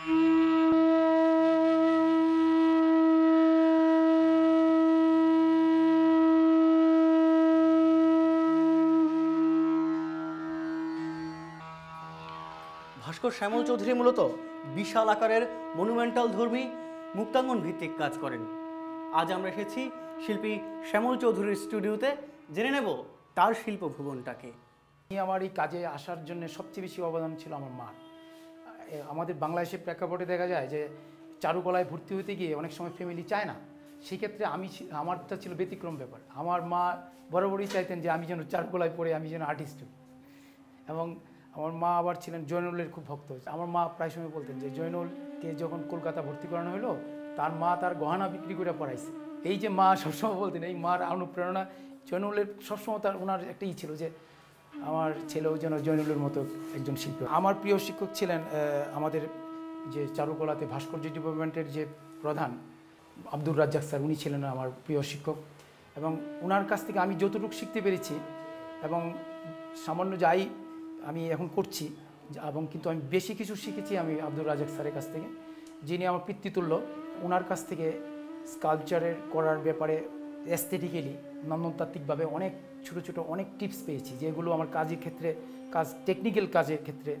ভাস্কর শ্যামল চৌধুরী মূলত বিশাল আকারের মনুমেন্টাল ধর্মী মুক্তাঙ্গন ভিত্তিক কাজ করেন। আজ আমরা এসেছি শিল্পী শ্যামল চৌধুরীর স্টুডিওতে। জেনে নেব তার শিল্প ভুবনটাকে আমি আমার এই কাজে আসার জন্য সবচেয়ে বেশি অবদান ছিল আমার মা আমাদের বাংলাদেশের প্রেক্ষাপটে দেখা যায় যে চারুকলায় ভর্তি হতে গিয়ে অনেক সময় ফ্যামিলি চায় না। সেক্ষেত্রে আমি আমারটা ছিল ব্যতিক্রম ব্যাপার। আমার মা বরাবরই চাইতেন যে আমি যেন চারুকলায় পড়ে, আমি যেন আর্টিস্ট হই। এবং আমার মা আবার ছিলেন জয়নুলের খুব ভক্ত। আমার মা প্রায় সময় বলতেন যে, জয়নুলকে যখন কলকাতা ভর্তি করানো হলো, তার মা তার গহনা বিক্রি করে পড়াইছে। এই যে মা সবসময় বলতেন, এই মার অনুপ্রেরণা জয়নুলের সবসময় তার, ওনার একটা ই ছিল যে আমার ছেলেও যেন জয়নুলের মতো একজন শিল্পী। আমার প্রিয় শিক্ষক ছিলেন আমাদের যে চারুকলাতে ভাস্কর্য ডিপার্টমেন্টের যে প্রধান আব্দুর রাজ্জাক স্যার, উনি ছিলেন আমার প্রিয় শিক্ষক। এবং ওনার কাছ থেকে আমি যতটুকু শিখতে পেরেছি এবং সামান্য যাই আমি এখন করছি, এবং কিন্তু আমি বেশি কিছু শিখেছি আমি আব্দুর রাজাক স্যারের কাছ থেকে, যিনি আমার পিতৃতুল্য ওনার কাছ থেকে স্কাল্পচারের করার ব্যাপারে অ্যাস্থেটিক্যালি নন্দনতাত্ত্বিকভাবে অনেক ছোটো ছোটো অনেক টিপস পেয়েছি, যেগুলো আমার কাজের ক্ষেত্রে, কাজ টেকনিক্যাল কাজের ক্ষেত্রে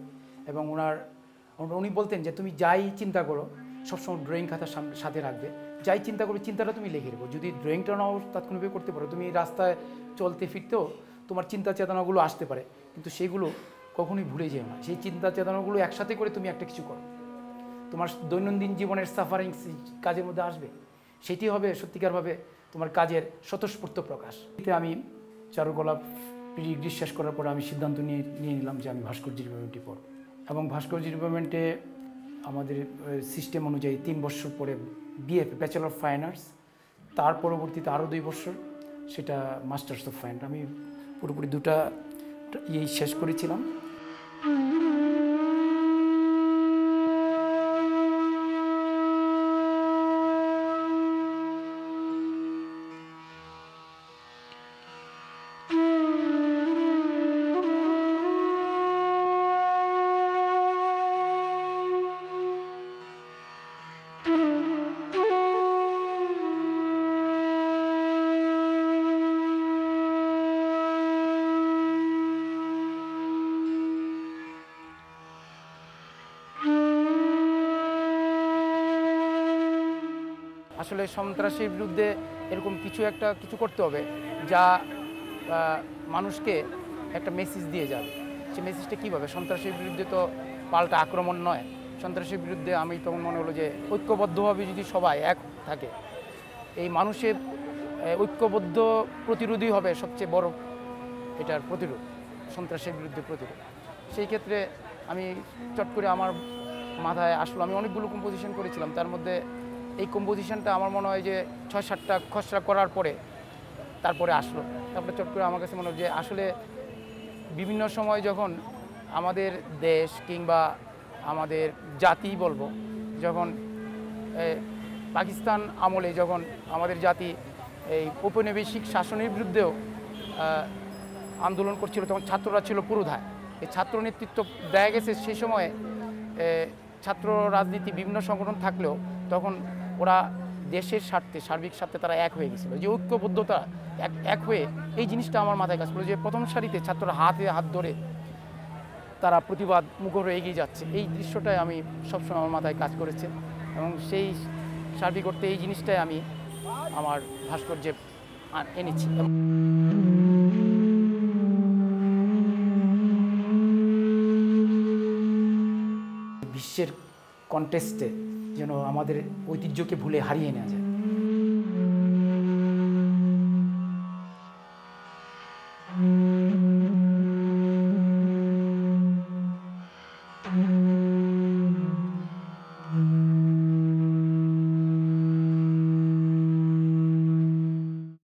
এবং ওনার, উনি বলতেন যে, তুমি যাই চিন্তা করো, সবসময় ড্রয়িং খাতার সাথে রাখবে। যাই চিন্তা করবে চিন্তাটা তুমি লিখে রেখো। যদি ড্রয়িংটা নাও তাৎক্ষণিকভাবে করতে পারো, তুমি রাস্তায় চলতে ফিরতেও তোমার চিন্তা চেতনাগুলো আসতে পারে। কিন্তু সেগুলো কখনোই ভুলে যেও না। সেই চিন্তা চেতনাগুলো একসাথে করে তুমি একটা কিছু করো। তোমার দৈনন্দিন জীবনের সাফারিং কাজের মধ্যে আসবে। সেটি হবে সত্যিকারভাবে তোমার কাজের স্বতঃস্ফূর্ত প্রকাশ। এতে আমি চারুকলা ডিগ্রি শেষ করার পরে আমি সিদ্ধান্ত নিয়ে নিয়ে নিলাম যে আমি ভাস্কর্য ডিপার্টমেন্টে পড়ব। এবং ভাস্কর্য ডিপার্টমেন্টে আমাদের সিস্টেম অনুযায়ী তিন বছর পরে BF bachelor of fine arts তার পরবর্তীতে আরও দুই বছর, সেটা মাস্টার্স অফ ফাইন আমি পুরোপুরি দুটা ইয়েই শেষ করেছিলাম। আসলে সন্ত্রাসের বিরুদ্ধে এরকম কিছু একটা, কিছু করতে হবে যা মানুষকে একটা মেসেজ দিয়ে যাবে। সে মেসেজটা কীভাবে? সন্ত্রাসের বিরুদ্ধে তো পাল্টা আক্রমণ নয়। সন্ত্রাসের বিরুদ্ধে আমি তখন মনে হলো যে ঐক্যবদ্ধভাবে যদি সবাই এক থাকে, এই মানুষের ঐক্যবদ্ধ প্রতিরোধই হবে সবচেয়ে বড় এটার প্রতিরোধ, সন্ত্রাসের বিরুদ্ধে প্রতিরোধ। সেই ক্ষেত্রে আমি চট করে আমার মাথায় আসলো। আমি অনেকগুলো কম্পোজিশন করেছিলাম। তার মধ্যে এই কম্পোজিশনটা আমার মনে হয় যে ছয় সাতটা খসড়া করার পরে তারপরে আসলো। তারপরে চট করে আমার কাছে মনে হয় যে আসলে বিভিন্ন সময় যখন আমাদের দেশ কিংবা আমাদের জাতি বলব, যখন পাকিস্তান আমলে যখন আমাদের জাতি এই ঔপনিবেশিক শাসনের বিরুদ্ধেও আন্দোলন করছিল, তখন ছাত্ররা ছিল পুরোধায়। এই ছাত্র নেতৃত্ব দেখা গেছে সেই সময়ে ছাত্র রাজনীতি বিভিন্ন সংগঠন থাকলেও তখন ওরা দেশের স্বার্থে, সার্বিক স্বার্থে তারা এক হয়ে গেছিল। যে ঐক্যবদ্ধতা, এক এক হয়ে এই জিনিসটা আমার মাথায় কাজ করল যে প্রথম সারিতে ছাত্ররা হাতে, হাত ধরে তারা প্রতিবাদ মুখর এগিয়ে যাচ্ছে। এই দৃশ্যটাই আমি সবসময় আমার মাথায় কাজ করেছে এবং সেই সার্বিক করতে এই জিনিসটাই আমি আমার ভাস্কর্যে এনেছি। বিশ্বের কন্টেস্টে যেন আমাদের ঐতিহ্যকে ভুলে হারিয়ে নেওয়া যায়।